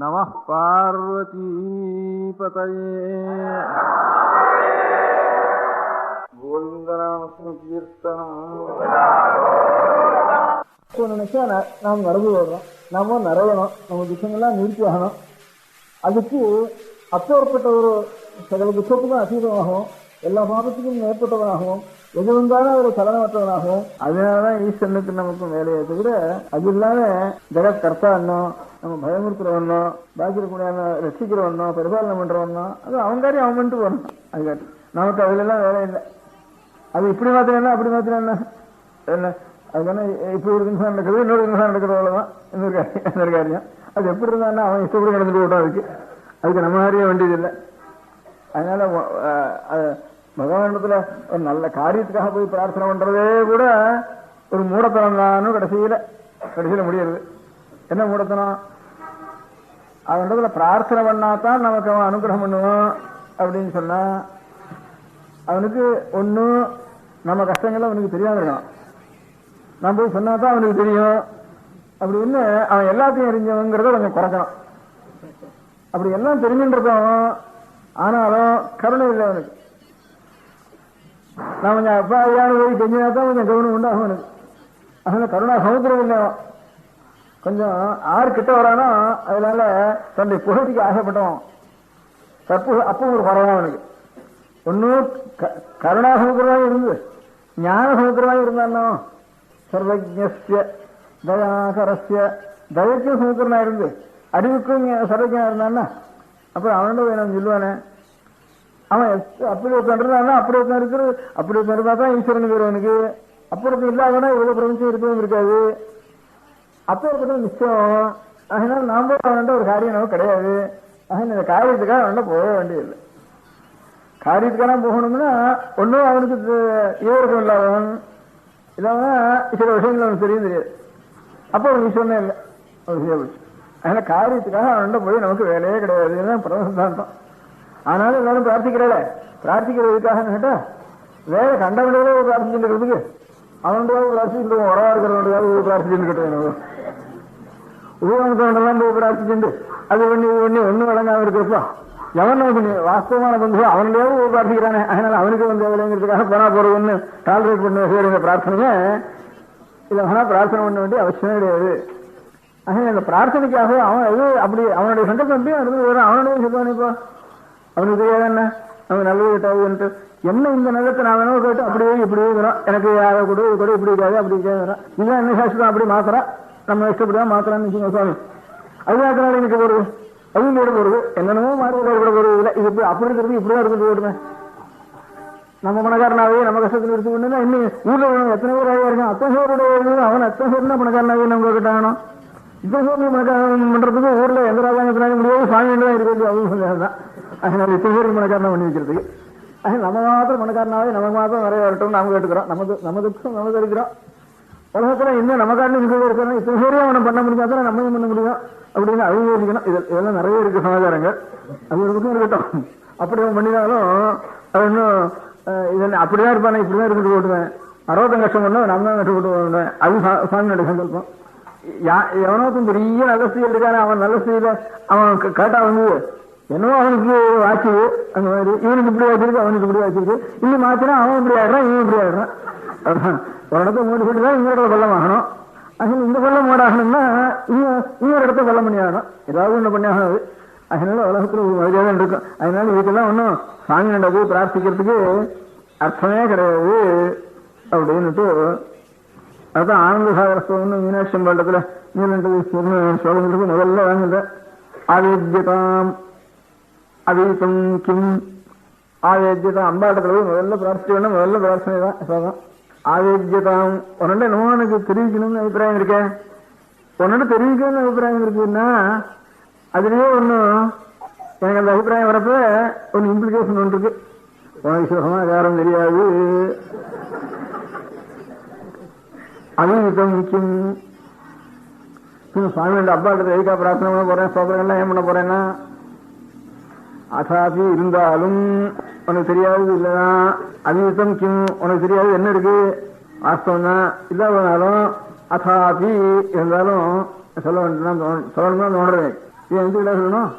நம பார்வதீபதயே கோவிந்தநாம நினைச்சா நாம் நடந்து வர்றோம் நாம நிறையணும். நம்ம துக்கங்கள்லாம் நிறுத்தி ஆகணும். அதுக்கு அப்பேற்பட்ட ஒரு சகல துக்கத்துக்கும் அதீதமாகவும் எல்லா பாபத்துக்கும் மேற்பட்டவனாகவும் எது வந்தாலும் ஒரு சலனமற்றவனாகும் அதனாலதான் ஈஸ்வரனுக்கு நமக்கு வேலையை தவிர அது இல்லாம ஜெகத் கர்த்தான்னோ நம்ம பயமுறுத்துறவனோ பாக்கியக்கூடியவனோ ரசிக்கிறவனோ பரிபாலனை பண்றவனோ அது அவன் காரியம் அவன் பண்ணிட்டு போறான் அது காட்டி. நமக்கு அதுல எல்லாம் வேலை இல்லை. அது இப்படி மாத்திரம் என்ன அப்படி மாத்திரம் என்ன? என்ன? அது இப்படி ஒரு நிமிஷம் நடக்குது இன்னொரு நிமிஷம் நடக்கிறது அவ்வளவுதான். இன்னொரு காரியம் இன்னொரு காரியம். அது எப்படி இருந்தான்னா அவன் இஷ்டப்படி நடந்துட்டு போட்டோம் அதுக்கு. அதுக்கு நம்ம அறிய வேண்டியது இல்லை அதனால பகவானிடத்துல ஒரு நல்ல காரியத்துக்காக போய் பிரார்த்தனை பண்றதே கூட ஒரு மூடத்தனம் தானும் கடைசியில கடைசியில முடியறது. என்ன மூடத்தனம்? அவனிடத்துல பிரார்த்தனை பண்ணாதான் நமக்கு அவன் அனுகிரகம் பண்ணுவான் அப்படின்னு சொன்னா அவனுக்கு ஒன்னும் நம்ம கஷ்டங்கள் அவனுக்கு தெரியாம இருக்கணும் நான் போய் சொன்னா தான் அவனுக்கு தெரியும். அப்படின்னு அவன் எல்லாத்தையும் அறிஞ்சவங்கிறத கொஞ்சம் குறைக்கணும். அப்படி எல்லாம் தெரிஞ்சுன்றதும் ஆனாலும் கருணை இல்லை அவனுக்கு. நான் கொஞ்சம் அப்பாவியான போய் தெரிஞ்சா தான் கொஞ்சம் கவனம் உண்டாகும் எனக்கு அதனால கருணா சமுத்திரம் இல்லை அவன். கொஞ்சம் ஆறு கிட்ட வரானோ அதனால தன்னுடைய புகழ்ச்சிக்கு ஆசைப்பட்டோம் தப்பு அப்போ ஒரு குறவா அவனுக்கு ஒன்னும் கருணா சமுத்திரமாக இருந்து ஞான சமுத்திரமாக இருந்தானோ சர்வஜஸ்ய தயாகரஸ்ய தயக்கும் சமுத்திரனா இருந்து அறிவுக்கும் சர்வஜனா இருந்தான்னா அப்புறம் அவனோட வேணும் சொல்லுவானே அவன் அப்படி ஒருத்தன் இருந்தான்னா அப்படி ஒருத்தன் இருக்கிறது. அப்படி ஒருத்தன் இருந்தா தான் ஈஸ்வரன் பேர் அவனுக்கு அப்படி இல்லாதவனா இவ்வளவு பிரபஞ்சம் இருக்கவும் இருக்காது. அப்போ இருக்கிறது நிச்சயம். அதனால நாம அவன்கிட்ட ஒரு காரியம் நமக்கு கிடையாது. அதனால இந்த காரியத்துக்காக அவன்கிட்ட போக வேண்டியதில்லை. காரியத்துக்கான போகணும்னா ஒன்றும் அவனுக்கு ஈவருக்கும் இல்லாதவன். இல்லாம சில விஷயங்கள் அவனுக்கு தெரியும் தெரியாது. அப்போ அவன் ஈஸ்வரனே இல்லை. அவன் அதனால காரியத்துக்காக அவன்கிட்ட போய் நமக்கு வேலையே கிடையாது. இதுதான் பிரதம சித்தாந்தம் ஆனாலும் எல்லாரும் பிரார்த்திக்கிறாளே பிரார்த்திக்கிறதுக்காக கேட்டா வேற கண்டவங்களே பிரார்த்திச்சுட்டு இருக்கிறதுக்கு அவனுடைய பிரார்த்திச்சுட்டு உறவா இருக்கிறவனுடைய பிரார்த்திச்சுட்டு கிட்டேன் உபயோகத்தோடெல்லாம் போய் பிரார்த்திச்சுண்டு அது பண்ணி இது பண்ணி ஒன்றும் வழங்காம இருக்கிறப்போ எவன் நமக்கு வாஸ்தவமான பந்து அவனுடைய பிரார்த்திக்கிறானே அதனால அவனுக்கு வந்து எவ்வளோங்கிறதுக்காக போனா போறதுன்னு டாலரேட் பண்ண செய்யற பிரார்த்தனையை இதை அவனா பிரார்த்தனை பண்ண வேண்டிய அவசியமே கிடையாது. அதனால இந்த பிரார்த்தனைக்காக அவன் எது அப்படி அவனுடைய சந்தர்ப்பம் அப்படியே அவனுடைய சொல்லுவானே இப்போ. அவனுக்கு தெரியாது என்ன? அவன் நல்லது கிட்டாதுன்ட்டு என்ன இந்த நிலத்தை நான் வேணும் கேட்டு அப்படியே இப்படியே வரும் எனக்கு யாரை கூட இது கூட இப்படி இருக்காது அப்படி இருக்காது வரும் இதுதான் என்ன சாஸ்திரம் அப்படி மாத்திரா நம்ம இஷ்டப்படிதான் மாத்திரான்னு வச்சுக்கோங்க சுவாமி. அதுதான் எனக்கு வருது அதுவும் கூட போறது. என்னென்னமோ மாறி கூட போறது இல்லை. இது இப்படி அப்படி இருக்கிறது இப்படிதான் இருக்கிறது போடுமே நம்ம பணக்காரனாவே நம்ம கஷ்டத்தில் எடுத்து கொண்டு இன்னும் ஊர்ல வேணும் எத்தனை பேர் ஆகியா இருக்கும் அத்தனை பேரோட அவன் அத்தனை பேர் தான் பணக்காரனாவே நம்ம கிட்டாகணும் இத்தனை பேர் பணக்காரன் பண்றதுக்கு ஊர்ல எந்த ராஜாங்க முடியாது சாமி தான் இருக்கிறது சொல்லி சொல்லிதான் அதனால இத்தனை மனக்காரணம் பண்ணி வைக்கிறதுக்கு நம்ம மாத்திரம் மனக்காரனாவே நம்ம மாத்திரம் நிறைய வரட்டும் நாம கேட்டுக்கிறோம். நம்ம து- நம்ம துக்கம் நமக்கு இருக்கிறோம் உலகத்துல இன்னும் நமக்காரனு இருக்கிறது இருக்கிறோம் இத்தனை பேரையும் அவனை பண்ண முடியாத தான் பண்ண முடியும் அப்படின்னு அவங்க இருக்கணும் இது இதெல்லாம் நிறைய இருக்கு சமாச்சாரங்கள் அது ஒரு பக்கம் இருக்கட்டும். அப்படி அவன் பண்ணினாலும் அது இன்னும் அஹ், அப்படிதான் இருப்பானே இப்படிதான் இருந்துட்டு போட்டுவேன். அறுபத்தம் கஷ்டம் பண்ணா நம்ம தான் கஷ்டப்பட்டு போடுவேன் அது சா- சாமியோட சங்கல்பம் யா- எவனோத்தும் பெரிய நல்ல ஸ்திரீ இருக்கானே அவன் நல்ல ஸ்திரீல அவன் கேட்டா வந்து என்னவோ அவனுக்கு ஆச்சு. அந்த மாதிரி இவனுக்கு இப்படி ஆச்சிருக்கு அவனுக்கு இப்படி ஆச்சிருக்கு இன்னும் மாத்தினா அவன் இப்படி ஆடுறான் இவன் இப்படி ஆடுறான் ஒரு இடத்த மூடி போட்டு தான் இன்னொரு இடத்துல வெள்ளம் ஆகணும். அதனால இந்த வெள்ளம் மூடாகணும்னா இன்னும் இன்னொரு இடத்த வெள்ளம் பண்ணி ஆகணும். ஏதாவது ஒண்ணு பண்ணி ஆகாது அதனால உலகத்துல ஒரு மரியாதை இருக்கும். அதனால இதுக்கெல்லாம் ஒன்றும் சாமி நட போய் பிரார்த்திக்கிறதுக்கு அர்த்தமே கிடையாது அப்படின்னுட்டு அதுதான் ஆனந்த சாகரஸ்தவம்னு மீனாட்சி அம்பாண்டத்துல நீலண்டது சோழங்களுக்கு முதல்ல வாங்குற அவித்யதாம் அவீதம் கிம். ஆவேத்தியதாம் அம்பாட்டத்தில் போய் முதல்ல பிரார்த்தி வேணும் முதல்ல பிரார்த்தனை தான் இப்பதான் ஆவேத்தியதாம். உன்னோட என்னமோ எனக்கு தெரிவிக்கணும்னு அபிப்பிராயம் இருக்கேன் உன்னோட தெரிவிக்கணும்னு அபிப்பிராயம் இருக்குன்னா அதுலயே ஒன்றும் எனக்கு அந்த அபிப்பிராயம் வரப்ப ஒன்று இம்ப்ளிகேஷன் ஒன்று இருக்கு. உனக்கு சுகமா யாரும் தெரியாது. அவீதம் கிம். சுவாமியோட அப்பாட்ட எதுக்கா பிரார்த்தனை பண்ண போறேன் சோதரங்கள்லாம் ஏன் பண்ண போறேன்னா அசாபி இருந்தாலும் உனக்கு தெரியாது இல்லதான் அவீதம் கிம் உனக்கு தெரியாது என்ன இருக்கு? வாஸ்தவம் தான் இல்லாதனாலும் அசாபி இருந்தாலும் சொல்ல வேண்டியதான் தோணு- சொல்லணும் இது எந்த சொல்லணும்?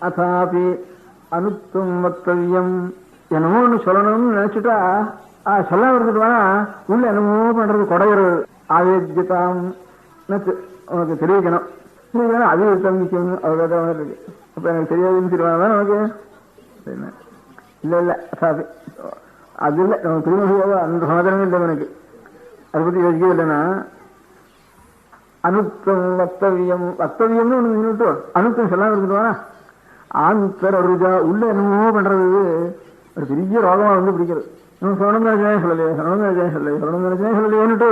அசாபி அனுத்தும் வக்தவியம். என்னமோ ஒன்று சொல்லணும்னு நினைச்சிட்டா ஆ, சொல்லாம இருந்துட்டு வேணா உள்ள என்னமோ பண்றது குடையிறது. ஆவேஜிதாம் உனக்கு தெரிவிக்கணும். தெரிவிக்கணும் அது தம்பிக்கும் அவ்வளோதான் இருக்கு. அப்ப எனக்கு தெரியாதுன்னு சொல்லுவாங்க நமக்கு இல்ல இல்ல. அது இல்லை. நம்ம திருமணியாக அந்த சமாதானமே இல்லை எனக்கு அதை பத்தி யோசிக்கவே இல்லைன்னா அனுத்தம் வக்தவியம் வக்தவியம்னு ஒண்ணு சொல்லிட்டு அனுத்தம் சொல்லாம இருந்துட்டுவானா ஆந்தர் அருஜா உள்ள என்னமோ பண்றது. ஒரு பெரிய ரோகமா வந்து பிடிக்கிறது. நம்ம சரணம் நினைச்சேன் சொல்லலையே? சரணம் நினைச்சேன் சொல்லலையே? சரணம் நினைச்சேன் சொல்லலையேன்னுட்டு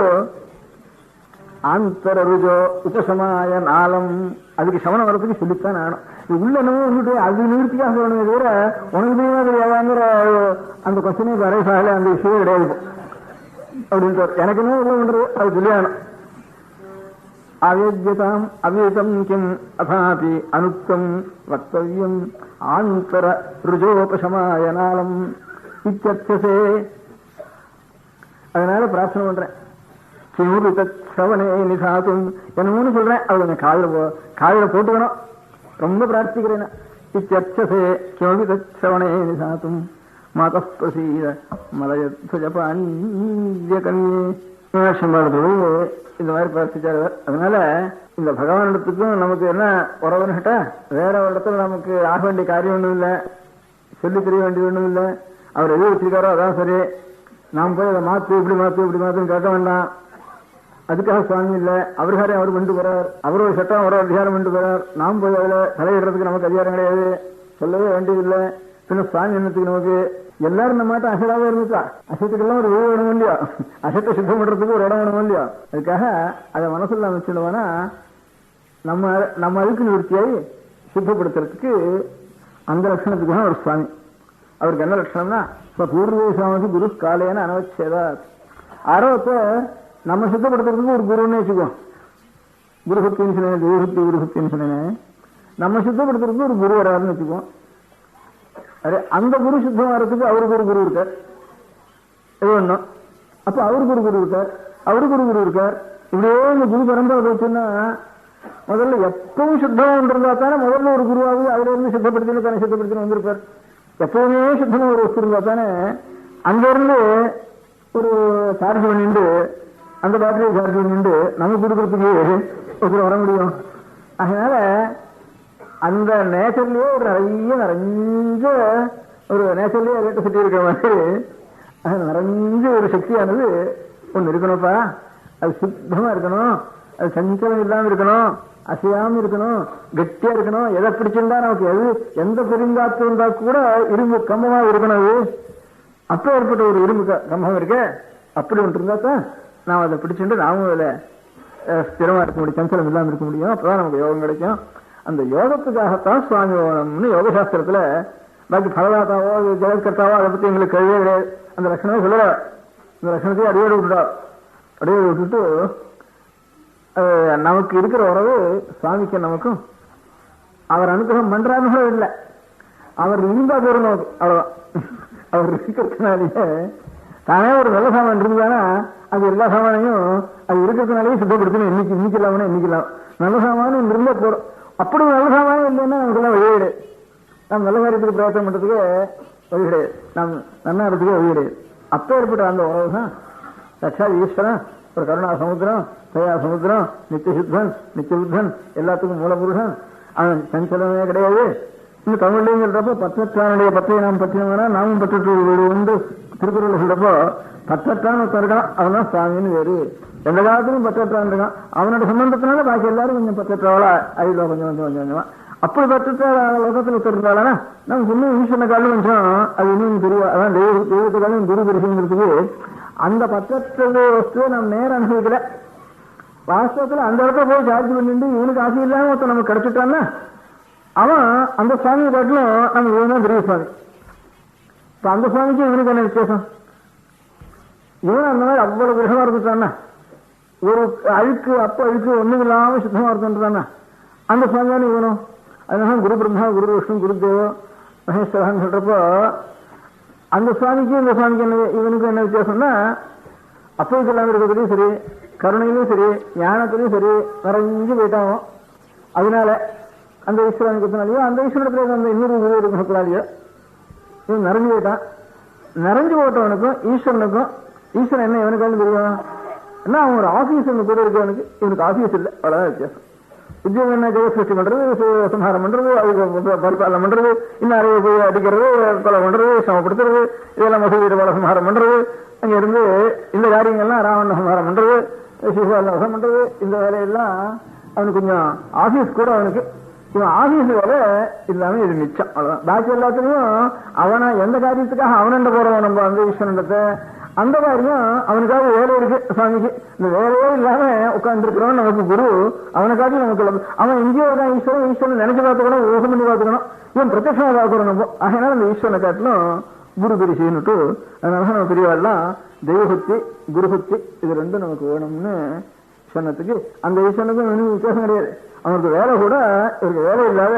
ஆந்தர் அருஜோ உபசமாய நாளம். அதுக்கு சமணம் வரதுக்கு சொல்லித்தான் ஆகணும். உள்ள என்னமோ அது நிவர்த்தியாக சொல்லணுமே தவிர உனக்கு தெரியுமா தெரியாதாங்கிற அந்த கொஸ்டினே வரைஸ் ஆகல அந்த விஷயம் கிடையாது அப்படின்னு அப்படின்ட்டு எனக்கு என்ன உள்ள பண்றது அது சொல்லியாகணும் அவேத்யதாம் அவேதம் கிம் அதாபி அனுக்தம் வக்தவியம் ஆந்தர ருஜோபசமாயனாலம் இத்தியர்த்தசே அதனால பிரார்த்தனை பண்றேன். கிமுரு தவனே நிசாத்தும் என்னமோன்னு சொல்றேன். அது கொஞ்சம் காதில் போ போட்டுக்கணும். ரொம்ப பிரார்த்திக்கிறேன். இத்தியர்த்தசே கிமபி தவனே நிசாத்தும் மாத பிரசீத மலயத்வஜபாண்ய கன்யே மீனாட்சம்பாளத்தோடு இந்த மாதிரி பிரார்த்திச்சார். அதனால இந்த பகவானிடத்துக்கும் நமக்கு என்ன உறவுன்னு வேற ஒரு இடத்துல நமக்கு ஆக வேண்டிய காரியம் ஒன்றும் இல்லை. சொல்லி தெரிய வேண்டியது ஒன்றும் இல்லை. அவர் எது வச்சிருக்காரோ அதான் சரி. நாம் போய் அதை மாத்து இப்படி மாத்து இப்படி மாத்துன்னு கேட்க வேண்டாம். அதுக்காக சுவாமி இல்ல. அவருக்காரே அவர் கொண்டு போறார். அவரோட சட்டம் அவரோட அதிகாரம் கொண்டு போறார். நாம் போய் அதுல தலையிடுறதுக்கு நமக்கு அதிகாரம் கிடையாது. சொல்லவே வேண்டியதில்லை. பின்ன சுவாமி என்னத்துக்கு நமக்கு? எல்லாரும் நம்ம மாட்டம் அசடாவே இருந்துச்சா அசத்துக்கெல்லாம் ஒரு வீடு வேணும் இல்லையா? அசத்தை சுத்தம் பண்றதுக்கு ஒரு இடம் வேணும் இல்லையா? அதுக்காக அதை மனசுல வச்சுடுவோம்னா நம்ம நம்ம அதுக்கு நிவர்த்தியாய் சுத்தப்படுத்துறதுக்கு அந்த லட்சணத்துக்கு தான் ஒரு சுவாமி. அவருக்கு என்ன லட்சணம்னா இப்ப பூர்வேசாமி குரு காலையான அனவச்சேதா ஆரோத்தை நம்ம சுத்தப்படுத்துறதுக்கு ஒரு குருன்னு வச்சுக்கோ. குருஹத்தின்னு சொன்னேன் குருஹத்தி குருஹத்தின்னு சொன்னேன் நம்ம சுத்தப்படுத்துறதுக்கு ஒரு குரு வராருன்னு வச்சுக்கோ. அரே அந்த குரு சுத்தம் வர்றதுக்கு அவருக்கு ஒரு குரு இருக்கார். இது ஒன்றும் அப்போ அவருக்கு ஒரு குரு இருக்கார். அவருக்கு ஒரு குரு இருக்கார். இப்படியே இந்த குரு பரம்பரை வச்சுன்னா முதல்ல எப்பவும் சுத்தம் இருந்தா தானே முதல்ல ஒரு குருவாவது அதுல இருந்து சுத்தப்படுத்தினு தானே சுத்தப்படுத்தினு வந்திருப்பார். எப்பவுமே சுத்தமாக ஒரு வஸ்து இருந்தா தானே அங்கிருந்து ஒரு சார்ஜ் பண்ணிட்டு அந்த பேட்டரியை சார்ஜ் பண்ணிட்டு நமக்கு கொடுக்கறதுக்கு ஒருத்தர் வர முடியும். அதனால அந்த நேச்சர்லயே ஒரு நிறைய நிறைஞ்ச ஒரு நேச்சர்லயே எலக்ட்ரிசிட்டி இருக்கிற மாதிரி அது நிறைஞ்ச ஒரு சக்தியானது ஒண்ணு இருக்கணும்ப்பா. அது சுத்தமா இருக்கணும். அது சஞ்சலம் இல்லாம இருக்கணும். அசையாம இருக்கணும். கெட்டியா இருக்கணும். எதை பிடிச்சிருந்தா நமக்கு எது எந்த பெருங்காத்து இருந்தா கூட இரும்பு கம்பமா இருக்கணும் அது. அப்ப ஏற்பட்ட ஒரு இரும்பு கம்பம் இருக்கு. அப்படி ஒன்று இருந்தா தான் நாம் அதை பிடிச்சுட்டு நாமும் அதில் ஸ்திரமாக இருக்க முடியும் சஞ்சலம் இல்லாமல் இருக்க முடியும். அப்போதான் நமக்கு யோகம் கிடைக்கும். அந்த யோகத்துக்காகத்தான் சுவாமி யோகம்னு யோகசாஸ்திரத்தில் பாக்கி பலதாத்தாவோ ஜெகத்கர்த்தாவோ அதை பற்றி எங்களுக்கு கழுவே கிடையாது. அந்த லட்சணமே சொல்லல. இந்த லட்சணத்தையும் அடியோடு விட்டுட்டா. அடியோடு விட்டுட்டு நமக்கு இருக்கிற உறவு சுவாமிக்கு நமக்கும் அவர் அனுகிரகம் பண்றாருன்னு இல்லை. அவர் இருந்தா போதும் நமக்கு. அவ்வளவுதான். அவர் இருக்கிறதுனாலேயே தானே ஒரு நல்ல சாமான் இருந்தானா அது எல்லா சாமானையும் அது இருக்கிறதுனாலேயே சுத்தப்படுத்தணும் இன்னைக்கு இன்னைக்கு இல்லாமனா இன்னைக்கு நல்ல சாமானும் ஒண்ணு போறோம் அப்படி நல்ல சாமானும் இல்லைன்னா நமக்கு எல்லாம் வழி நாம் நல்ல காரியத்துக்கு பிரயத்தனம் பண்றதுக்கு வழி கிடையாது. நாம் நன்னாடுறதுக்கு வழி கிடையாது. அப்ப ஏற்பட்ட அந்த உறவு தான் சாட்சாத் ஈஸ்வரன் ஒரு கருணா சமுத்திரம் தயா சமுத்திரம் நித்திய சுத்தன் நித்திய புத்தன் எல்லாத்துக்கும் மூலபுருஷன். அவன் சஞ்சலமே கிடையாது. இந்த தமிழ்லையும் சொல்றப்போ பத்தற்றானுடைய நாம் பற்றினோம்னா நாமும் பற்றி உண்டு. திருக்குறள் சொல்றப்போ பத்தற்றான் ஒருத்தருக்கான் அவன் தான் சுவாமின்னு வேறு. எந்த காலத்திலும் பத்தற்றான் இருக்கான். அவனோட சம்பந்தத்தினால பாக்கி எல்லாரும் கொஞ்சம் பத்தற்றவளா ஆயிடுவா கொஞ்சம் கொஞ்சம் கொஞ்சம் கொஞ்சமா. அப்படி பத்தற்ற லோகத்தில் ஒருத்தருந்தாலும் நம்ம நமக்கு இன்னும் ஈஸ்வரன காலம் கொஞ்சம் அது இன்னும் தெரிய அதான் தெய்வ தெய்வத்துக்காலும் குரு பரிசுங்கிறதுக்கு அந்த பத்தற்றது வஸ்துவை நம்ம நேரம் அனுபவிக்கல. வாஸ்தவத்துல அந்த இடத்துல போய் சார்ஜ் பண்ணிட்டு இவனுக்கு ஆசை இல்லாம ஒருத்தன் நமக்கு கிடைச்சிட்டான்னா அவன் அந்த சுவாமியை காட்டிலும் நம்ம இவன் தான் பெரிய சுவாமி. இப்ப அந்த சுவாமிக்கு இவனுக்கு என்ன வித்தியாசம்? இவன் அந்த மாதிரி அவ்வளவு கிரகமா இருந்துட்டானா ஒரு அழுக்கு அப்ப அழுக்கு ஒண்ணும் இல்லாம சுத்தமா இருந்துட்டானா அந்த சுவாமி தானே இவனும் அதனால குரு பிரம்மா குரு விஷ்ணு குரு தேவோ மகேஸ்வரன் சொல்றப்போ அந்த சுவாமிக்கு இந்த சுவாமிக்கு என்ன இவனுக்கு என்ன வித்தியாசம்னா அப்போது சொல்லாம இருக்கிறதுலையும் சரி கருணையிலும் சரி ஞானத்திலையும் சரி நிறைஞ்சு போயிட்டான் அதனால அந்த ஈஸ்வரன் அந்த ஈஸ்வரத்துல அந்த இன்னொரு குரு இருக்கிறதுனாலயோ இவன் நிறைஞ்சு போயிட்டான். நிறைஞ்சு போட்டவனுக்கும் ஈஸ்வரனுக்கும் ஈஸ்வரன் என்ன இவனுக்கு தெரியும் என்ன அவன் ஒரு ஆபீஸ் ஒன்று கூட இருக்கவனுக்கு இவனுக்கு ஆபீஸ் இல்லை. அவ்வளோதான் வித்தியாசம். உத்தியோகம் என்ன? ஜெய சிருஷ்டி பண்றது சம்ஹாரம் பண்றது அதுக்கு பரிபாலனம் பண்றது இன்னும் அறைய போய் அடிக்கிறது கொலை பண்றது சமப்படுத்துறது இதெல்லாம் மசூதி போல சம்ஹாரம் பண்றது. அங்க இருந்து இந்த காரியங்கள்லாம் ராவண சம்ஹாரம் பண்றது சிசுபாலன வசம் பண்றது இந்த வேலையெல்லாம் அவனுக்கு கொஞ்சம் ஆபீஸ் கூட அவனுக்கு. இவன் ஆபீஸ் வேலை இல்லாம இது மிச்சம். அவ்வளவுதான். பாக்கி எல்லாத்துலயும் அவனை எந்த காரியத்துக்காக அவனண்ட போறவன் நம்ம அந்த ஈஸ்வரனிடத்தை அந்த மாதிரியும் அவனுக்காக வேலை இருக்கு சுவாமிக்கு இந்த வேலையே இல்லாம உட்கார்ந்துருக்கிறவன் நமக்கு குரு அவனுக்காக நமக்கு அவன் எங்கேயோ இருக்கான் ஈஸ்வரன் ஈஸ்வரன் நினைச்சு பார்த்துக்கணும் ஊகம் பண்ணி பார்த்துக்கணும். இவன் பிரத்யட்சமா பார்க்கணும் நம்ம. அதனால அந்த ஈஸ்வரனை காட்டிலும் குரு பிரிசின்னுட்டு அதனால நம்ம பெரியவாள்லாம் தெய்வபக்தி குருபக்தி இது ரெண்டும் நமக்கு வேணும்னு சொன்னதுக்கு அந்த ஈஸ்வரனுக்கும் இவனுக்கும் வித்தியாசம் கிடையாது. அவனுக்கு வேலை கூட இவருக்கு வேலை இல்லாத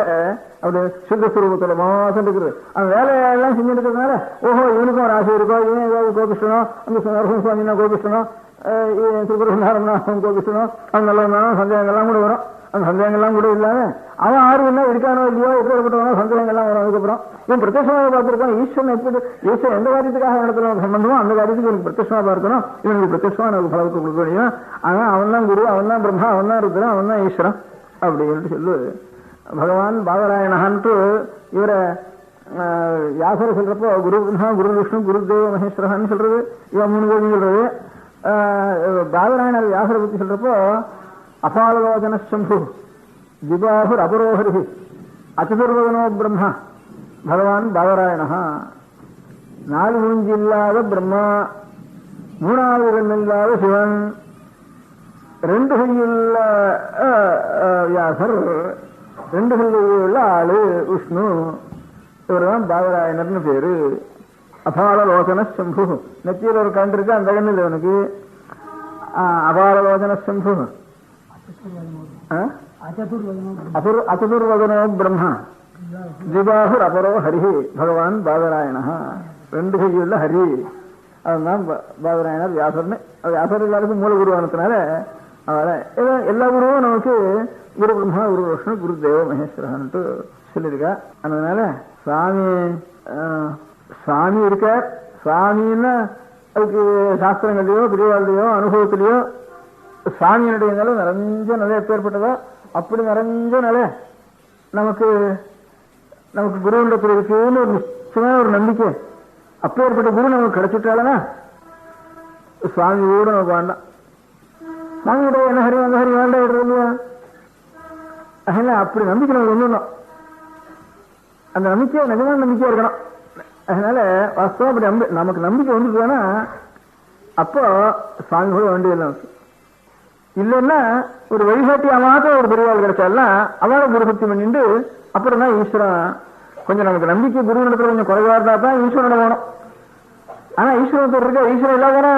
அப்படி சுத்த மாசம் இருக்குது. அந்த வேலையெல்லாம் செஞ்சு இருக்கிறதுனால ஓஹோ இவனுக்கும் ஒரு ஆசை இருக்கோ இவன் ஏதாவது கோபிஷ்டனோ அந்த நரசிம்ம சுவாமினா கோபிஷ்டனோ திருபுரநாரம்னா அவன் கோபிஷ்டனோ அவன் நல்லவனா சந்தேகங்கள்லாம் கூட வரும். அந்த சந்தேகங்கள்லாம் கூட இல்லாம அவன் ஆர்வம்னா இருக்கானோ இல்லையோ எப்படிப்பட்டவனோ சந்தேகங்கள்லாம் வரும் அதுக்கப்புறம். இவன் பிரத்யட்சமாக பார்த்துருக்கான் ஈஸ்வரன் எப்படி ஈஸ்வரன் எந்த காரியத்துக்காக நடத்துல சம்பந்தமோ அந்த காரியத்துக்கு இவனுக்கு பிரத்யட்சமா பார்க்கணும். இவனுக்கு பிரத்யட்சமா ஒரு பலத்தை கொடுக்க முடியும். ஆனா அவன் தான் குரு அவன் தான் பிரம்மா அவன் தான் இருக்கிறான் அவன் தான் ஈஸ்வரன் அப்படின்னு சொல்லு. பகவான் பாலராயணான்ட்டு இவரை யாசரை சொல்றப்போ குரு பிரம்மா குரு விஷ்ணு குரு தேவ மகேஸ்வரஹான்னு சொல்றது இவன் மூணு கோடி சொல்றது. ஆஹ், பாதராயணர் வியாசரை பத்தி சொல்றப்போ அபாலலோச்சன சம்பு திபாபுர் அபரோஹரி அச்சதுர்வதனோ பிரம்மா பகவான் பாதராயணா நாலு மூஞ்சி இல்லாத பிரம்மா மூணாவது கண் இல்லாத சிவன் ரெண்டு கையுள்ள அஹ், அஹ், வியாசர் ரெண்டு கையுள்ள ஆளு விஷ்ணு இவர்தான் பாதராயணர்னு பேரு அபாலலோச்சன சம்பு நெத்தியில் ஒரு கண் இருக்கு அந்த கண்ணு இல்லை அவனுக்கு ஆஹ், அபாலலோச்சன சம்பு ஆஹ்? அசுர் அசுதுர்வதனோ பிரம்மா. திபாகுர் அபரோ ஹரி பகவான் பாதராயண. ரெண்டு கையுள்ள ஹரி. அதுதான் பாதராயணர் வியாசர்னு. வியாசர் எல்லாருக்கும் மூல குருவானதுனால ஏதோ எல்லா குருவும் நமக்கு குரு பிரம்மா குரு விஷ்ணு குரு தேவ மகேஸ்வரன்ட்டு சொல்லியிருக்கா. அதனால சுவாமி சுவாமி இருக்கார். சுவாமின்னா அதுக்கு சாஸ்திரங்களையோ பிரிவாளையோ அனுபவத்திலேயோ சாமியினுடைய நிலை நிறைஞ்ச நிலை எப்பேற்பட்டதோ அப்படி நிறைஞ்ச நிலை. நமக்கு நமக்கு குருவிடத்தில் இருக்குன்னு ஒரு நிச்சயமான ஒரு நம்பிக்கை. அப்பேற்பட்ட குரு நமக்கு கிடைச்சிட்டாலனா? சுவாமி கூட நமக்கு வேண்டாம். சுவாமி என்ன ஹரி அந்த ஹரி வேண்டாம் இல்லையா அதனால அப்படி நம்பிக்கை நமக்கு வந்துடணும் அந்த நம்பிக்கை நிஜமான நம்பிக்கையா இருக்கணும். அதனால வாஸ்தவம் அப்படி நம்பி நமக்கு நம்பிக்கை வந்துட்டுனா அப்போ சுவாமி கூட வேண்டியது நமக்கு. இல்லைன்னா ஒரு வழிகாட்டியா மாத்திரம் ஒரு பெரியவாள் கிடைச்சாலாம் அவளை குருபக்தி பண்ணிட்டு அப்புறம் தான் ஈஸ்வரன். கொஞ்சம் நமக்கு நம்பிக்கை குரு இடத்துல கொஞ்சம் குறைவா இருந்தா தான் ஈஸ்வரன் வேணும் ஆனா ஈஸ்வரன் இருக்க ஈஸ்வரன் இல்லாதானா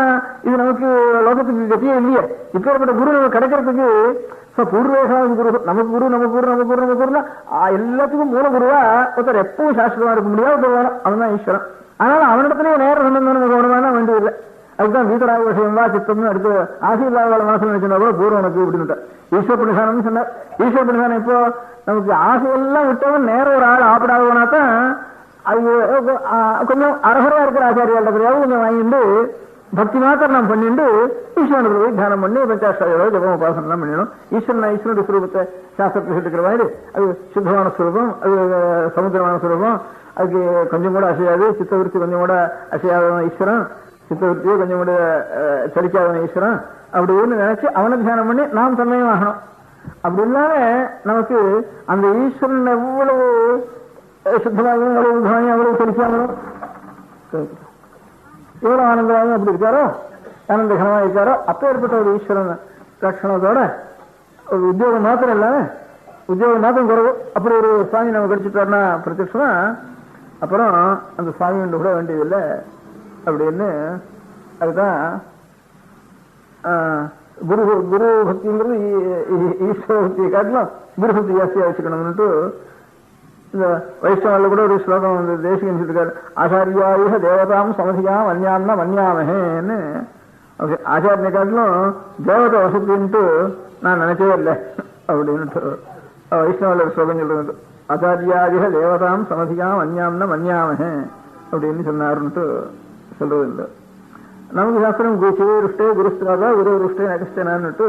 இது நமக்கு லோகத்துக்கு கத்தியே இல்லையே. இப்பேற்பட்ட குரு நமக்கு கிடைக்கிறதுக்கு இப்ப குரு நமக்கு குரு நமக்கு குரு நமக்கு குரு நமக்கு குருனா எல்லாத்துக்கும் மூல குருவா ஒருத்தர் எப்பவும் சாஸ்திரமா இருக்க முடியாது ஒருத்தர் வேணும். அவன் தான் ஈஸ்வரன். அதனால அவனிடத்துலயே நேரம் சம்பந்தம் நமக்கு வேணுமானா வேண்டியதில்லை. அதுதான் வீதராக விஷயம் சித்தம்னு அடுத்து ஆசி இல்லாத மாசம் நினைச்சா கூட பூர்வம் உனக்கு இப்படின்னு ஈஸ்வர பணிசானம் சொன்னார். ஈஸ்வர பணிசானம் இப்போ நமக்கு ஆசையெல்லாம் விட்டவன் நேர ஒரு ஆள் ஆப்பிடாதவனா தான் அது கொஞ்சம் அரகரா இருக்கிற ஆச்சாரியால் கொஞ்சம் வாங்கிட்டு பக்தி மாத்திரம் நாம் பண்ணிட்டு ஈஸ்வரனுக்கு போய் தியானம் பண்ணி பஞ்சாஷ்டாயோட ஜபம் உபாசனம் பண்ணிடணும். ஈஸ்வரன் ஈஸ்வரனுடைய சுரூபத்தை சாஸ்திரத்தில் சொல்லிருக்கிற மாதிரி அது சுத்தமான சுரூபம் அது சமுத்திரமான சுரூபம் அதுக்கு கொஞ்சம் கூட அசையாது சித்தவிருத்தி கொஞ்சம் கூட அசையாத ஈஸ்வரன். சித்தவர்த்தியோ கொஞ்சம் கூட அஹ், ஈஸ்வரன். ஈஸ்வரன் அப்படின்னு நினைச்சு அவனை தியானம் பண்ணி நாம் தன்மையும் ஆகணும். அப்படி இல்லாம நமக்கு அந்த ஈஸ்வரன் எவ்வளவு அஹ், சுத்தமாகவும் எவ்வளவு உத்தமாகவும் எவ்வளவு சலிக்காமலும் எவ்வளவு ஆனந்தமாகவும் அப்படி இருக்காரோ ஆனந்தகரமா இருக்காரோ அப்பேற்பட்ட ஒரு ஈஸ்வரன் லட்சணத்தோட ஒரு உத்தியோகம் மாத்திரம் இல்லாம உத்தியோகம் மாத்திரம் குறவு. அப்படி ஒரு சுவாமி நம்ம கிடைச்சிட்டாருன்னா பிரத்யட்சமா அப்புறம் அந்த சாமி கூட வேண்டியதில்லை. அப்படின்னு அதுதான் ஆஹ், குரு குரு பக்திங்கிறது ஈ- ஈ- ஈஸ்வர பக்தியை காட்டிலும் குரு பக்தி ஜாஸ்தியா வச்சுக்கணும்னுட்டு இந்த வைஷ்ணவல்ல கூட ஒரு ஸ்லோகம் வந்து தேசிகம் சொல்லிருக்காரு ஆச்சாரியாயுக தேவதாம் சமதியாம் அந்யாம்னா மன்யாமஹேன்னு. ஓகே ஆச்சாரிய காட்டிலும் தேவதை வசதின்ட்டு நான் நினைச்சவே இல்லை அப்படின்ட்டு வைஷ்ணவல ஒரு ஸ்லோகம் சொல்றது ஆச்சாரியாதிக தேவதாம் சமதிகாம் அந்யாம்ன மன்யாமஹ அப்படின்னு சொன்னாருன்ட்டு சொல்றது இல்லை நமக்கு சாஸ்திரம் கு- சிவருஷ்டே குருஸ்திராதா குரு ருஷ்டே நகஸ்தனான்னுட்டு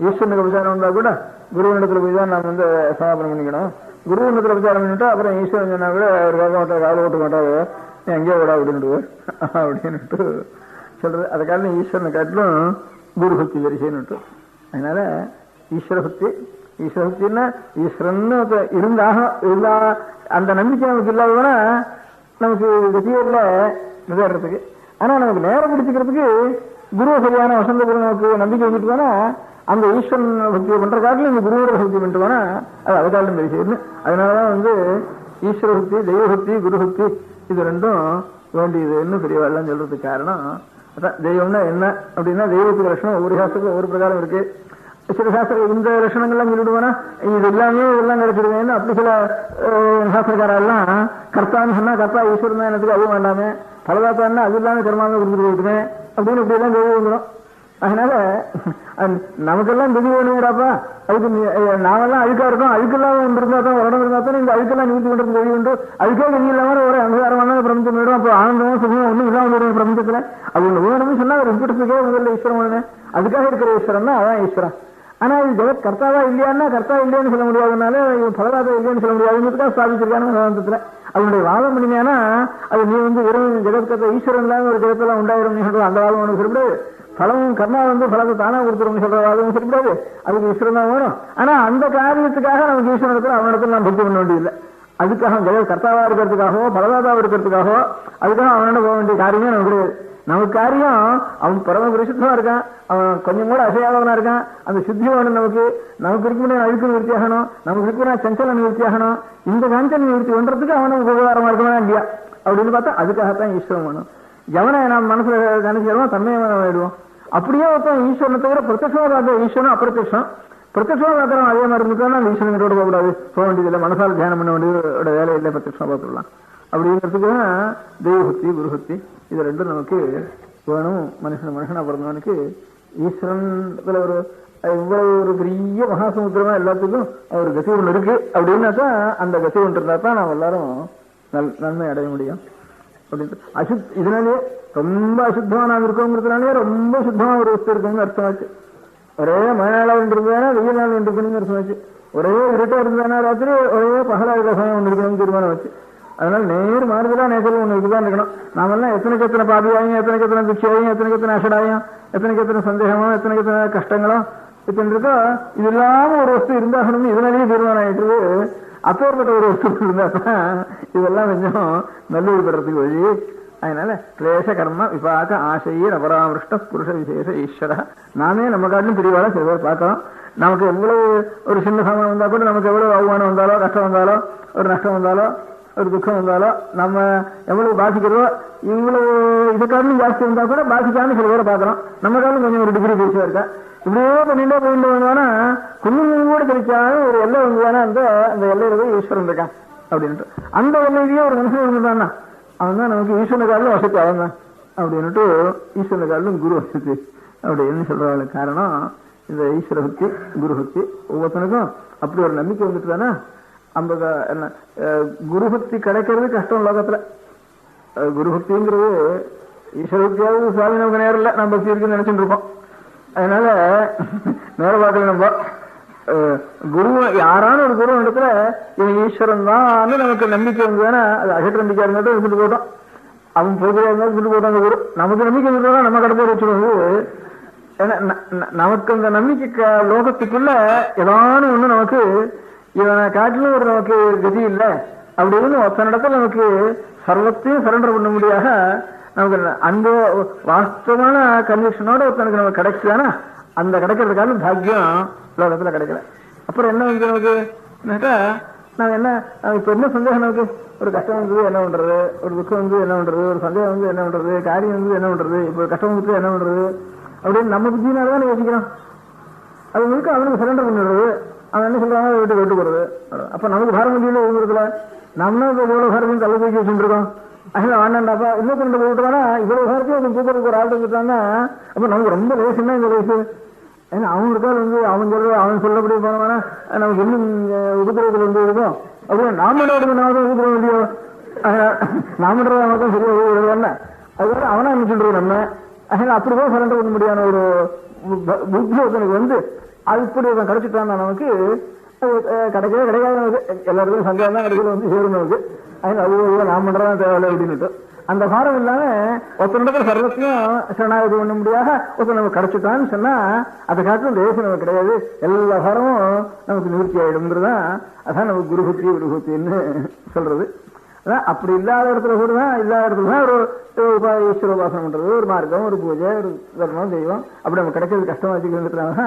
ஈஸ்வரனுக்கு விசாரம் இருந்தா கூட குருவனிடத்துல போய் தான் நாம் வந்து சமாபனம் பண்ணிக்கணும். குருவனிடத்துல விசாரம் பண்ணிட்டா அப்புறம் ஈஸ்வரன் சொன்னா கூட அவர் கேட்க மாட்டார் கால ஓட்ட மாட்டாரு. நீ எங்கேயோ விடா அப்படின்ட்டு அப்படின்னுட்டு சொல்றது. அதை காரணம் ஈஸ்வரனை காட்டிலும் குரு பக்தி வரிசைன்னுட்டு. அதனால ஈஸ்வர பக்தி ஈஸ்வர பக்தின்னா ஈஸ்வரன் இருந்தாக இருந்தா அந்த நம்பிக்கை நமக்கு இல்லாதவனா நமக்கு கத்தியூர்ல நிதாடுறதுக்கு ஆனா நமக்கு நேரம் பிடிச்சிக்கிறதுக்கு குரு சரியான வசந்த குரு நமக்கு நம்பிக்கை வந்துட்டு வேணா அந்த ஈஸ்வரன் பக்தியை பண்ற காட்டில் இந்த குருவோட பக்தி பண்ணிட்டு வேணா அது அதை காட்டிலும் பெரிய சேர்ந்து அதனாலதான் வந்து ஈஸ்வர பக்தி தெய்வ பக்தி குரு பக்தி இது ரெண்டும் வேண்டியதுன்னு பெரியவாள்லாம் சொல்றதுக்கு காரணம். அதான் தெய்வம்னா என்ன? அப்படின்னா தெய்வத்துக்கு லட்சணம் ஒவ்வொரு சாஸ்திரத்துக்கு ஒவ்வொரு பிரகாரம் இருக்கு. சில சாஸ்திரம் இந்த லட்சணங்கள்லாம் சொல்லிடுவானா? இது எல்லாமே இதெல்லாம் கிடைச்சிடுவேன்னு அப்படி சில சாஸ்திரக்காரெல்லாம் கர்த்தான்னு சொன்னா கர்த்தா ஈஸ்வரன் எனக்கு அதுவும் வேண்டாமே. பலதாத்தான்னா அது இல்லாம கர்மாவை கொடுத்துட்டு போயிட்டுமே. அப்படின்னு இப்படி எல்லாம் கேள்வி வந்துடும் அதனால நமக்கெல்லாம் திதி வேணுங்கிறாப்பா. அதுக்கு நீ- நாமெல்லாம் அழுக்கா இருக்கோம். அழுக்கெல்லாம் ஒன்று இருந்தா தான் உடம்பு இருந்தா தான் இந்த அழுக்கெல்லாம் நீதி கொண்டு கழிவு உண்டு. அழுக்கே கஞ்சி இல்லாம ஒரு அங்கீகாரமான பிரபஞ்சம் போயிடும். அப்போ ஆனந்தமும் சுகமும் ஒண்ணும் இல்லாம போயிடும் பிரபஞ்சத்துல. அது ஒண்ணு வேணும்னு சொன்னா ஒரு விட்டுறதுக்கே முதல்ல ஈஸ்வரன் அதுக்காக இருக்கிற ஈஸ்வரன் தான் அதான் ஈஸ்வரன். ஆனா இது ஜெகத் கர்த்தாவா இல்லையான்னா கர்த்தா இல்லையான்னு சொல்ல முடியாதுனால இவன் பலதாதா இல்லையான்னு சொல்ல முடியாதுங்கிறதுக்காக ஸ்தாபிச்சிருக்கான வேதாந்தத்துல அவனுடைய வாதம் பண்ணினா அது நீ வந்து வெறும் ஜெகத் ஈஸ்வரன் இல்லாம ஒரு ஜெகத்தெல்லாம் உண்டாயிரும் நீ சொல்ற அந்த வாதம் உனக்கு சொல்லக்கூடாது பலமும் கர்மா வந்து பலத்தை தானா கொடுத்துரும்னு சொல்ற வாதம் சொல்லக்கூடாது அதுக்கு ஈஸ்வரன் தான் வேணும். ஆனா அந்த காரியத்துக்காக நமக்கு ஈஸ்வரன் இடத்துல நான் பக்தி பண்ண வேண்டியதில்லை. அதுக்காக ஜெகத் கர்த்தாவா இருக்கிறதுக்காகவோ பலதாதாவா இருக்கிறதுக்காகவோ அதுக்காக அவனோட போக வேண்டிய காரியமே நமக்கு கிடையாது. நமக்கு காரியம் அவன் பரம பரிசுத்தமா இருக்கான். அவன் கொஞ்சம் கூட அசையாதவனா இருக்கான். அந்த சுத்தி வேணும் நமக்கு நமக்கு இருக்க அழுக்கு நிவர்த்தி ஆகணும். நமக்கு இருக்கிற சஞ்சல நிவர்த்தி ஆகணும். இந்த சஞ்சல நிவர்த்தி பண்றதுக்கு அவனுக்கு உபகாரமா இருக்கணும் இல்லையா? அப்படின்னு பார்த்தா அதுக்காகத்தான் ஈஸ்வரன் வேணும். எவனை நாம் மனசுல நினைச்சிடுவோம் தன்மையவன் ஆயிடுவோம் அப்படியே ஒருத்தன் ஈஸ்வரனை தவிர பிரத்யட்சமா பார்த்த ஈஸ்வரன் அப்பிரத்யம் பிரத்யட்சமா பார்க்கறோம் அதே மாதிரி இருந்துட்டா அந்த ஈஸ்வரன் கிட்ட போகக்கூடாது. போக வேண்டியதில்லை. மனசால் தியானம் பண்ண வேண்டியதோட வேலை இல்லை பிரத்யட்சமா பார்த்துடலாம் அப்படிங்கிறதுக்கு தான் தெய்வபக்தி குருபக்தி இது ரெண்டும் நமக்கு வேணும். மனுஷன் மனுஷனா பிறந்தவனுக்கு ஈஸ்வரன்ல ஒரு இவ்வளவு ஒரு பெரிய மகாசமுத்திரமா எல்லாத்துக்கும் ஒரு கசி ஒன்று இருக்கு. அப்படின்னாக்கா அந்த கசி ஒன்று இருந்தா தான் நாம் எல்லாரும் நல் நன்மை அடைய முடியும். அப்படின்ட்டு அசுத் இதனாலேயே ரொம்ப அசுத்தமா நாம் இருக்கோங்கிறதுனாலே ரொம்ப சுத்தமா ஒரு வஸ்து இருக்குன்னு அர்த்தமாச்சு ஒரே மழை நாளாக ஒன்று வெயில் நாள் இருக்கணும்னு அர்த்தமாச்சு ஒரே இருட்டா இருந்தானா ராத்திரி ஒரே பகலாக ஒன்று இருக்கணும்னு தீர்மானம் வச்சு அதனால நேர் மாறுதலா நேசல் ஒன்று இதுதான் இருக்கணும். நாமெல்லாம் எத்தனைக்கு எத்தனை பாபியாயும் எத்தனைக்கு எத்தனை துச்சியாயும் எத்தனைக்கு எத்தனை அஷடாயும் எத்தனைக்கு எத்தனை சந்தேகமும் எத்தனைக்கு எத்தனை கஷ்டங்களும் இத்தனை இருக்கோ இது இல்லாம ஒரு வஸ்து இருந்தாகணும்னு இதனாலேயே தீர்மானம் ஆயிட்டு அப்பேற்பட்ட ஒரு வஸ்து இருந்தா தான் இதெல்லாம் கொஞ்சம் நல்லூர் பெறத்துக்கு வழி. அதனால கிளேச கர்ம விபாக ஆசையர் அபராமிருஷ்ட புருஷ விசேஷ ஈஸ்வரா. நாமே நம்ம காட்டிலும் பெரியவாளா சில பேர் பார்க்கலாம் நமக்கு எவ்வளவு ஒரு சின்ன சமயம் வந்தா கூட நமக்கு எவ்வளவு அவமானம் வந்தாலோ கஷ்டம் வந்தாலோ ஒரு நஷ்டம் வந்தாலோ ஒரு துக்கம் வந்தாலோ நம்ம எவ்வளவு பாதிக்கிறதோ இவ்வளவு இது ஜாஸ்தி இருந்தா கூட பாதிக்காம சில பேரை பார்க்கறோம். நம்ம காலம் கொஞ்சம் ஒரு டிகிரி பேசுவா இருக்கா? இப்படியே பண்ணிட்டே போயிட்டு வந்தோம்னா குங்குமம் கூட கிடைக்காத ஒரு எல்லை வந்ததானா அந்த அந்த எல்லையில போய் ஈஸ்வரன் இருக்கான் அப்படின்ட்டு அந்த எல்லையிலேயே ஒரு மனுஷன் இருந்துட்டான்னா அவன் தான் நமக்கு ஈஸ்வரன் காலிலும் வசதி அவன் தான். அப்படின்ட்டு ஈஸ்வரன காலிலும் குரு வசதி அப்படின்னு சொல்றவங்களுக்கு காரணம் இந்த ஈஸ்வர பக்தி குரு பக்தி ஒவ்வொருத்தனுக்கும் அப்படி ஒரு நம்பிக்கை வந்துட்டு தானே? அந்த என்ன அஹ், குரு கிடைக்கிறது கஷ்டம் லோகத்துல குருபக்திங்கிறது குரு சுவாமி நமக்கு நேரம் இல்லை நம்ம பக்தி இருக்குன்னு நினைச்சுட்டு இருப்போம் அதனால நேர பார்க்கல நம்ம அஹ், குரு யாரான ஒரு குரு இடத்துல இவன் ஈஸ்வரன் தான் நமக்கு நம்பிக்கை இருந்ததுன்னா அது அகட்டு நம்பிக்கை இருந்தாலும் இருந்துட்டு போட்டோம் அவன் பொதுவாக இருந்தாலும் இருந்துட்டு போட்டோம் அந்த குரு நமக்கு நம்பிக்கை இருந்தா நம்ம கடப்போர் வச்சுருவோம் ஏன்னா ந- நமக்கு அந்த நம்பிக்கை க- லோகத்துக்குள்ள ஏதானும் ஒண்ணு நமக்கு இவனை காட்டிலும் ஒரு நமக்கு கதி இல்லை. அப்படின்னு ஒத்தன இடத்துல நமக்கு சர்வத்தையும் சரண்டர் பண்ண முடியாத நமக்கு அந்த வாஸ்தவமான கன்விக்ஷனோட ஒருத்தனுக்கு நமக்கு கிடைக்குதானா அந்த கிடைக்கிறதுக்கான பாக்கியம் உலகத்தில் கிடைக்கல. அப்புறம் என்ன வந்து நமக்கு? என்னக்கா? நான் என்ன இப்போ என்ன சந்தேகம் நமக்கு? ஒரு கஷ்டம் வந்து என்ன பண்றது? ஒரு துக்கம் வந்து என்ன பண்றது? ஒரு சந்தேகம் வந்து என்ன பண்றது? காரியம் வந்து என்ன பண்றது? இப்போ ஒரு கஷ்டம் வந்து என்ன பண்றது? அப்படின்னு நம்ம புத்தினால தான் யோசிக்கிறோம். அது முழுக்க அவனுக்கு சரண்டர் பண்ணிடுறது. அவன் என்ன சொல்றாங்க வீட்டுக்கு விட்டு போறது அப்ப நமக்கு பாரம் முடியல ஒவ்வொருத்துல நம்ம இப்ப இவ்வளவு பாரத்தையும் தள்ள தூக்கி வச்சுருக்கோம். அதில் வேண்டாண்டாப்பா இன்னும் கொண்டு போட்டுவானா இவ்வளவு பாரத்தையும் கொஞ்சம் தூக்கிறதுக்கு ஒரு ஆள் இருந்துட்டான்னா அப்ப நமக்கு ரொம்ப லேசுன்னா இந்த வயசு ஏன்னா அவன் இருக்கால் வந்து அவன் சொல்ற அவன் சொல்லபடி போனவனா நமக்கு இன்னும் அஹ், உபதிரவத்தில் வந்து இருக்கும். அப்படியே நாம என்ன நாம தான் உபதிரவம் இல்லையோ? அஹ், நாம மட்டும் சரியா உபதிரவம் அதுக்காக அவனா நினைச்சுட்டு நம்ம? அதனால அப்படிதான் சரண்டர் பண்ண முடியாத ஒரு புத்தி ஒருத்தனுக்கு வந்து. அது இப்படி ஒருத்தன் நமக்கு கிடைக்கவே கிடைக்காது நமக்கு. எல்லாருக்கும் சந்தேகம் தான் கிடைக்கிறது வந்து சேரும் நமக்கு. அதனால அவ்வளோ நான் பண்றதான் தேவையில்லை அப்படின்னுட்டு. அந்த பாரம் இல்லாம ஒருத்தனிடத்துல சர்வத்தையும் சரணாகதி பண்ண முடியாத ஒருத்தன் நமக்கு கிடைச்சிட்டான்னு சொன்னா அதை காட்டிலும் தேசம் நமக்கு கிடையாது. எல்லா பாரமும் நமக்கு நிவர்த்தி தான் அதான் நமக்கு குருபக்தி குருபக்தின்னு சொல்றது. அப்படி இல்லாத இடத்துல கூட தான் இல்லாத இடத்துல தான் ஒரு ஈஸ்வர உபாசனம் பண்றது. ஒரு மார்க்கம் ஒரு பூஜை ஒரு தர்மம் தெய்வம். அப்படி நம்ம கிடைக்கிறது கஷ்டமா வச்சுக்கிறதுனால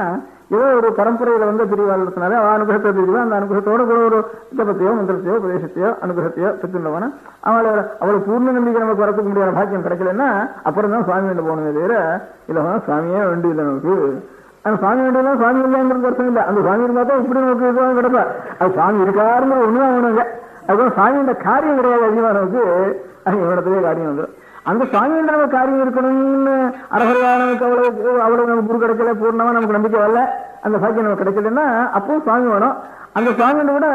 ஏதோ ஒரு பரம்பரையில வந்து பிரிவாளத்தினால அவன் அனுகிரகத்தை பிரிவா அந்த அனுகிரகத்தோட கூட ஒரு ஜபத்தையோ மந்திரத்தையோ பிரதேசத்தையோ அனுகிரகத்தையோ பெற்றுள்ளவனா. அவளை அவளை பூர்ண நம்பிக்கை நமக்கு வரத்துக்கு முடியாத பாக்கியம் கிடைக்கலன்னா அப்புறம் தான் சுவாமி வேண்டு போகணுமே தவிர இல்லவா சுவாமியே வேண்டியதில்லை நமக்கு. அந்த சுவாமி வேண்டியதான் சுவாமி இல்லைங்கிறது அர்த்தம் இல்லை. அந்த சுவாமி இருந்தா தான் இப்படி நமக்கு இதுவாக கிடப்பா. அது சுவாமி இருக்காருங்கிற ஒண்ணுதான் வேணுங்க அதுவும் சாமியோட காரியம் கிடையாது அதிகமான வந்து இவனத்திலே காரியம் வந்துடும் அந்த சாமியோட நமக்கு காரியம் இருக்கணும்னு அரசரையா நமக்கு அவ்வளவு அவ்வளவு நமக்கு குரு கிடைக்கல பூர்ணமா நமக்கு நம்பிக்கை வரல. அந்த பாக்கியம் நமக்கு கிடைக்கலன்னா அப்பவும் சாமி வேணும். அந்த சுவாமின்னு விட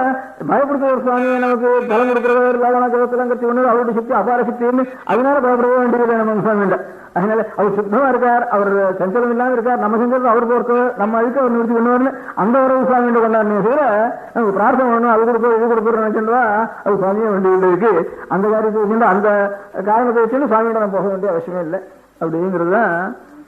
பயப்படுத்துற ஒரு சுவாமி நமக்கு பலம் கொடுக்கிறவர் வேதனா ஜபத்தெல்லாம் கட்டி ஒன்று அவருடைய சக்தி அபார சக்தின்னு அதனால பயப்படவே வேண்டியது நம்ம சுவாமிகிட்ட அதனால அவர் சுத்தமா இருக்கார் அவர் சஞ்சலம் இல்லாம இருக்கார் நம்ம செஞ்சது அவர் பொறுத்து நம்ம அதுக்கு அவர் நிறுத்தி பண்ணுவார்னு அந்த ஒரு சுவாமிகிட்ட கொண்டாடுனே தவிர நமக்கு பிரார்த்தனை பண்ணணும் அது கொடுப்போம் இது கொடுப்போம் நினைச்சுட்டா அது சுவாமியை வேண்டியது இருக்கு. அந்த காரியத்தை வச்சுட்டு அந்த காரணத்தை வச்சுட்டு சுவாமியிட நம்ம போக வேண்டிய அவசியமே இல்லை. அப்படிங்கிறது தான்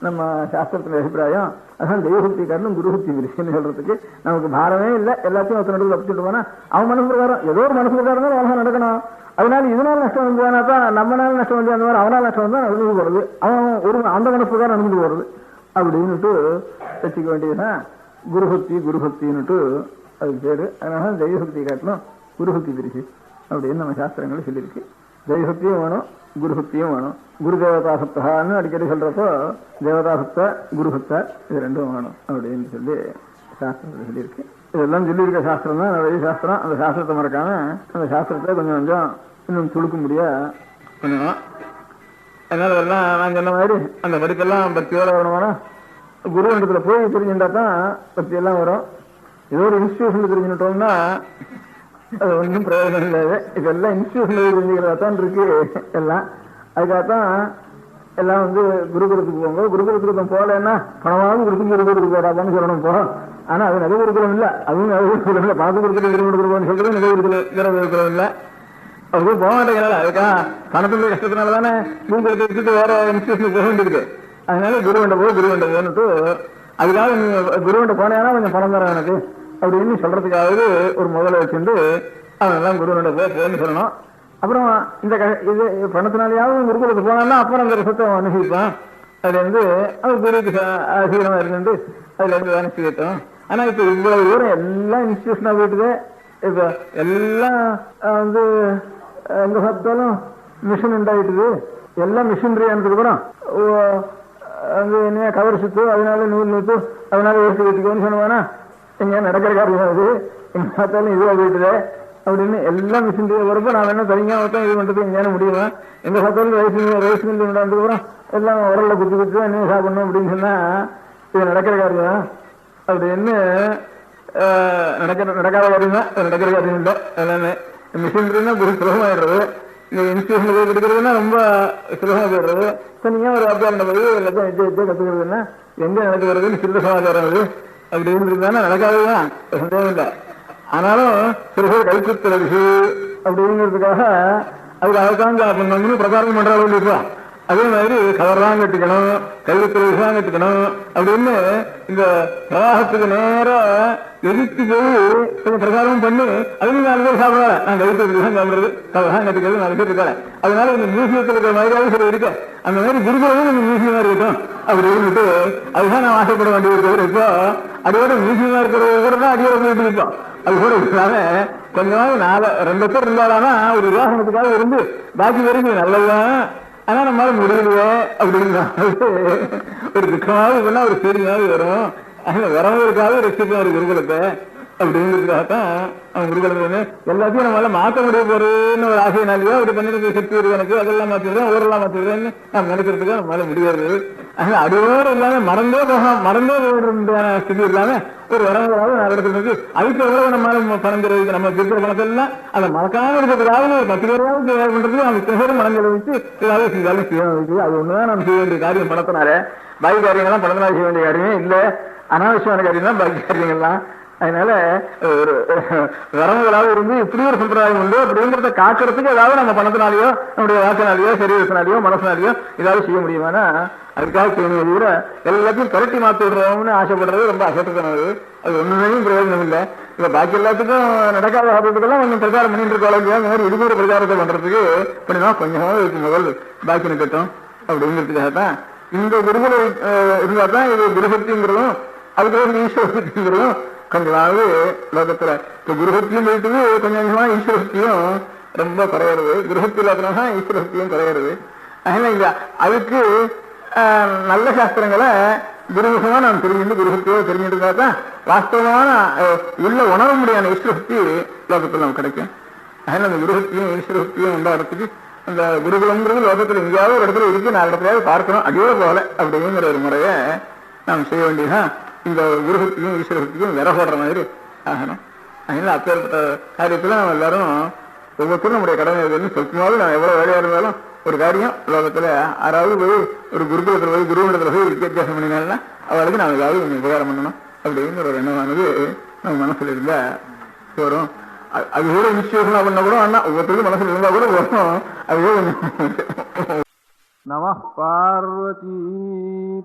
நம்ம சாஸ்திரத்தின் அபிப்பிராயம் அதான் தெய்வசக்தி காரணம் குருசக்தி விரிசுன்னு சொல்றதுக்கு நமக்கு பாரமே இல்லை. எல்லாத்தையும் ஒருத்தர் நடுவில் தப்பிச்சுட்டு போனா அவன் மனசு பிரகாரம் ஏதோ ஒரு மனசு பிரகாரம் தான் உலகம் நடக்கணும். அதனால இதனால நஷ்டம் வந்தானா தான் நம்மனால நஷ்டம் வந்து அந்த மாதிரி அவனால நஷ்டம் வந்தா நடந்து போறது. அவன் ஒரு அந்த மனசு பிரகாரம் நடந்து போறது. அப்படின்னுட்டு வச்சுக்க வேண்டியதுதான் குருபக்தி குருபக்தின்னுட்டு அதுக்கு பேரு. அதனால தெய்வசக்தி காட்டணும் குருபக்தி பிரிச்சு அப்படின்னு நம்ம சாஸ்திரங்கள் சொல்லியிருக்கு. தெய்வசக்தியும் வேணும் குருபக்தியும் வேணும். குரு தேவதாசத்தான்னு அடிக்கடி சொல்றப்போ தேவதாசத்த குருபக்த இது ரெண்டும் வேணும் அப்படின்னு சொல்லி சாஸ்திரத்தில் சொல்லியிருக்கு. இதெல்லாம் சொல்லியிருக்க சாஸ்திரம் தான் நிறைய சாஸ்திரம். அந்த சாஸ்திரத்தை மறக்காம அந்த சாஸ்திரத்தை கொஞ்சம் கொஞ்சம் இன்னும் துளுக்க முடியா பண்ணணும் அதனால எல்லாம் நான் சொன்ன மாதிரி அந்த படிப்பெல்லாம் பக்தியோட வரணுமானா குருவண்டத்துல போய் தெரிஞ்சுட்டா தான் பக்தி எல்லாம் வரும். ஏதோ ஒரு இன்ஸ்டியூஷன்ல தெரிஞ்சுட்டோம்னா அது ஒன்றும் பிரயோஜனம் இல்லை இதெல்லாம் இன்ஸ்டியூஷன் தெரிஞ்சுக்கிறதா தான் இருக்கு. எல்லாம். அதுக்காகத்தான் எல்லாம் வந்து குருகுலத்துக்கு போங்க. குருகுலத்துக்கு போகலன்னா பணமாவது கொடுத்து குருகுலத்துக்கு போடாதான்னு சொல்லணும் போ ஆனா அது நகை குருகுலம் இல்ல. அதுவும் நகை குருகுலம் இல்ல. பணத்து கொடுத்துட்டு குருகுலம் சொல்றது நிறைய குருகுலம் குருகுலம் இல்ல. அவங்க போக மாட்டேங்கிறாள் அதுக்கா பணத்துல கஷ்டத்தினால தானே குருகுலத்தை வச்சுட்டு வேற இன்ஸ்டியூஷனுக்கு போக வேண்டியிருக்கு. அதனால குருவண்ட போ குருவண்ட போன்னுட்டு அதுக்காக நீ குருவண்ட போனேன்னா கொஞ்சம் பணம் தரேன் எனக்கு. அப்படின்னு சொல்றதுக்காவது ஒரு முதல்ல வச்சிருந்து அதெல்லாம் குருவனோட குருவண்ட போன்னு சொல்லணும். அப்புறம் இந்த க- இது பணத்தினாலேயாவது குருகுலத்துக்கு போனான்னா அப்புறம் அந்த ரசத்தை அவன் அனுபவிப்பான். அது இருந்து குருவுக்கு சீக்கிரமாக இருந்து அதுலேருந்து வேலை செய்யட்டும் இப்போ இப்ப இவ்வளவு தூரம் எல்லாம் இன்ஸ்டியூஷனாக போயிட்டுது இப்போ எல்லாம் வந்து எந்த எங்க பார்த்தாலும் மிஷின் உண்டாயிட்டுது. எல்லாம் மிஷினரி ஆனதுக்கு ஓ, வந்து என்ன கவர் சுத்து அதனால நூல் நூத்து அதனால ஏற்றி வச்சுக்கோன்னு சொன்னவானா எங்க நடக்கிற காரியம் அது. எங்க பார்த்தாலும் இதுவா போயிட்டுது அப்படின்னு எல்லாம் மிஷின் வரப்போ நான் வேணும் தனியாக மட்டும் இது பண்ணுறது எங்கேயான முடியுமா? எங்க பார்த்தாலும் ரைஸ் ரைஸ் மில் உண்டானதுக்கு எல்லாம் உரல்ல குத்தி குத்து என்ன சாப்பிடணும் அப்படின்னு சொன்னா இது நடக்கிற காரியம். அப்படின்னு நடக்கிற நடக்காத காரியம் தான் நடக்கிற காரியம் இல்லை. எல்லாமே மிஷின்றினா ஒரு சுலபமாயிடுறது. இந்த இன்ஸ்டியூஷன் போய் கொடுக்கறதுன்னா ரொம்ப சுலபமா போயிடுறது தனியாக ஒரு அபியாரம் போய் எல்லாத்தையும் எஜ்ஜை எஜ்ஜை கத்துக்கிறதுன்னா எங்க நடக்குறதுன்னு சில்ல சமாச்சாரம் அது அப்படி இருந்திருந்தானே நடக்காதுதான் சந்தேகம் இல்லை. ஆனாலும் சில பேர் அப்படி அப்படிங்கிறதுக்காக அதுக்கு அதுக்காக பிரச்சாரம் பண்ற அளவுக்கு இருப்பா அதே மாதிரி கதர்லாம் கட்டிக்கணும் கைவித்திரை கட்டிக்கணும் அப்படின்னு இந்த பிரவாகத்துக்கு நேரம் எதிர்த்து போய் கொஞ்சம் பண்ணி அதுவும் நாலு பேர் சாப்பிடல நான் கைவித்திரை சாப்பிடுறது கதர்லாம் கட்டிக்கிறது நாலு பேர் இருக்காங்க அதனால இந்த மியூசியத்தில் இருக்கிற மாதிரியாவது சரி இருக்கு அந்த மாதிரி குருகுலமும் நம்ம மியூசியமா இருக்கட்டும் அப்படி இருந்துட்டு அதுதான் நான் ஆசைப்பட வேண்டியது தவிர இப்போ அதோட மியூசியமா இருக்கிற தான் அடியோட போயிட்டு இருக்கோம். அது கூட இல்லாம கொஞ்சம் நாலு ரெண்டு பேர் இருந்தாலும் ஒரு உதாரணத்துக்காக இருந்து பாக்கி வரைக்கும் நல்லதுதான். ஆனா நம்மளால முடியலையோ அப்படின்னு ஒரு துக்கமாவது பண்ணா ஒரு செய்தியாவது வரும். வரவங்களுக்காக வரவங்களுக்காவது ரசிப்போம் இருக்கிறத குருகுலத்தை அப்படிங்கிறதுக்காகத்தான் அவன் குருகுலத்துல எல்லாத்தையும் நம்மளால மாத்த முடிய போறேன்னு ஒரு ஆசையினாலேயோ அப்படி பண்ணிட்டு சக்தி இருக்கு எனக்கு அதெல்லாம் மாத்திடுறேன் ஊரெல்லாம் மாத்திடுறேன்னு நம்ம நினைக்கிறதுக்கு நம்மளால முடியாது. ஆனா அடியோடு இல்லாம மறந்தே போக மறந்தே போடுற ஸ்திதி இல்லாம ஒரு வரவங்களாவது நான் இடத்துக்கு அதுக்கு எவ்வளவு நம்மளால பணம் தெரிவிக்கு நம்ம இருக்கிற பணத்தை எல்லாம் அதை மறக்காம இருக்கிறதுக்காக ஒரு பத்து பேராவது தேவை பண்றது அந்த இத்தனை பேரும் மனம் தெரிவித்து ஏதாவது செஞ்சாலும் செய்ய வேண்டியது. அது ஒண்ணுதான் நம்ம செய்ய வேண்டிய காரியம் பணத்தினாரே பாக்கி காரியங்கள்லாம் பணத்தினால செய்ய வேண்டிய காரியமே இல்ல. அனாவசியமான காரியம் தான் பாக்கி காரியங்கள்லாம். அதனால ஒரு வரவுகளாக இருந்து இப்படி ஒரு சம்பிரதாயம் உண்டு. அப்படிங்கிறத காக்கிறதுக்கு ஏதாவது நம்ம பணத்தினாலேயோ நம்முடைய வாக்கினாலேயோ சரீரத்தினாலேயோ மனசினாலேயோ ஏதாவது செய்ய முடியுமானா அதுக்காக செய்யணும் தவிர எல்லாத்தையும் கரட்டி மாத்தி விடுறோம்னு ஆசைப்படுறது ரொம்ப அசத்துக்கானது அது ஒண்ணுமே பிரயோஜனம் இல்லை. இப்ப பாக்கி எல்லாத்துக்கும் நடக்காத ஆபத்துக்கெல்லாம் கொஞ்சம் பிரச்சாரம் பண்ணிட்டு இருக்கோம். இல்லையா இந்த மாதிரி ஒரு பிரச்சாரத்தை பண்றதுக்கு இப்படிதான் கொஞ்சமாவது இருக்கு முதல் பாக்கி நிக்கட்டும் அப்படிங்கிறதுக்காக தான் இந்த குருகுல இருந்தா தான் இது குருசக்திங்கிறதும் அதுக்கு ஒரு கொஞ்சமாவது லோகத்துல இப்ப குருஹத்தியும் போயிட்டு கொஞ்சம் கொஞ்சமா ஈஸ்வரத்தியும் ரொம்ப குறையிறது. குருஹத்தி இல்லாதனால ஈஸ்வரத்தியும் குறையிறது. அதனால இங்க அதுக்கு ஆஹ், நல்ல சாஸ்திரங்களை குருமுகமா நாம் தெரிஞ்சுட்டு குருஹத்தியோ தெரிஞ்சுட்டு தான் வாஸ்தவமான உள்ள உணர முடியாத ஈஸ்வரத்தி லோகத்துல நமக்கு கிடைக்கும். அதனால அந்த குருஹத்தியும் ஈஸ்வரத்தியும் உண்டாகிறதுக்கு அந்த குருகுலம்ங்கிறது லோகத்துல எங்கேயாவது ஒரு இடத்துல இருக்கு. நான் இடத்துலயாவது பார்க்கணும். அதே போகல அப்படிங்கிற ஒரு முறையை நாம் செய்ய வேண்டியதுதான். இந்த குருகத்துக்கும் ஈஸ்வரத்துக்கும் விர போடுற மாதிரி. ஆகணும் அதனால அப்பேற்பட்ட காரியத்தில் நம்ம எல்லாரும் ஒவ்வொருத்தரும் நம்முடைய கடமை எதுன்னு சொல்லும்போது நான் எவ்வளோ வேலையாக இருந்தாலும் ஒரு காரியம் லோகத்துல யாராவது போய் ஒரு குருகுலத்தில் போய் குருவிடத்துல போய் வித்தியாசம் பண்ணினால்னா அவளுக்கு நாம் ஏதாவது கொஞ்சம் உபகாரம் பண்ணணும். அப்படிங்கிற ஒரு எண்ணமானது நம்ம மனசில் இருந்தா வரும். அது கூட நிச்சயம் பண்ண கூட ஆனால் ஒவ்வொருத்தருக்கும் மனசில் இருந்தால் கூட வரும். அது கூட கொஞ்சம் நம பார்வதி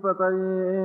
பதையே